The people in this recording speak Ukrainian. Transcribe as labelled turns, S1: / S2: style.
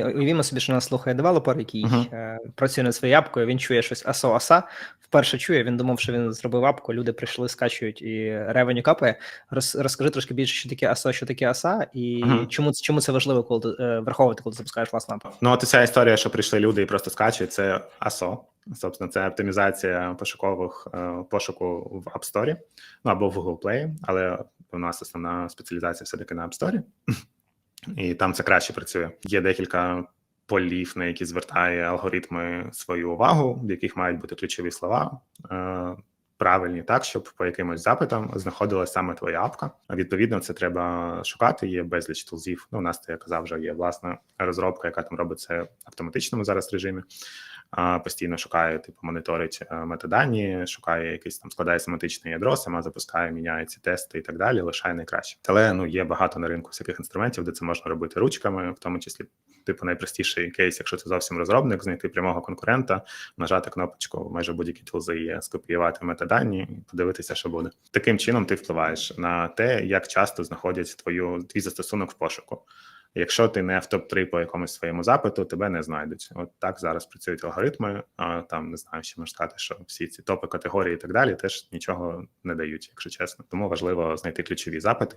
S1: Уявімо собі, що нас слухає девелопер, який
S2: Мгм.
S1: е, працює над своєю апкою, він чує щось асо аса. Вперше чує, він думав, що він зробив апку, люди прийшли, скачують і ревеню капає. Роз, розкажи трошки більше, що таке асо, що таке аса, і
S2: Мгм.
S1: чому, це- чому це важливо, коли ти е, враховувати, коли ти запускаєш власну апку.
S2: Ну, от ця історія, що прийшли люди і просто скачують, це ASO. Собственно, це оптимізація пошукових е, пошуку в App Store, ну або в Google Play, але у нас основна спеціалізація все-таки на App Store, і там це краще працює. Є декілька полів, на які звертає алгоритми свою увагу, в яких мають бути ключові слова. е, Правильні так, щоб по якимось запитам знаходилася саме твоя апка. Відповідно, це треба шукати. Є безліч тулзів. Ну, у нас, я казав, вже є власна розробка, яка там робить це в автоматичному зараз режимі. Постійно шукає, типу, моніторить е, метадані, шукає якийсь там, складає семантичне ядро, сама запускає, міняє ці тести і так далі. Лишає найкраще. Але ну є багато на ринку всяких інструментів, де це можна робити ручками, в тому числі, типу, найпростіший кейс, якщо ти зовсім розробник, знайти прямого конкурента, нажати кнопочку, майже будь-які тулзи є, скопіювати метадані подивитися, що буде. Таким чином ти впливаєш на те, як часто знаходять твою твій застосунок в пошуку. Якщо ти не в топ 3 по якомусь своєму запиту, тебе не знайдуть. От так зараз працюють алгоритми. А там не знаю, що можна сказати, що всі ці топи категорії і так далі теж нічого не дають, якщо чесно. Тому важливо знайти ключові запити.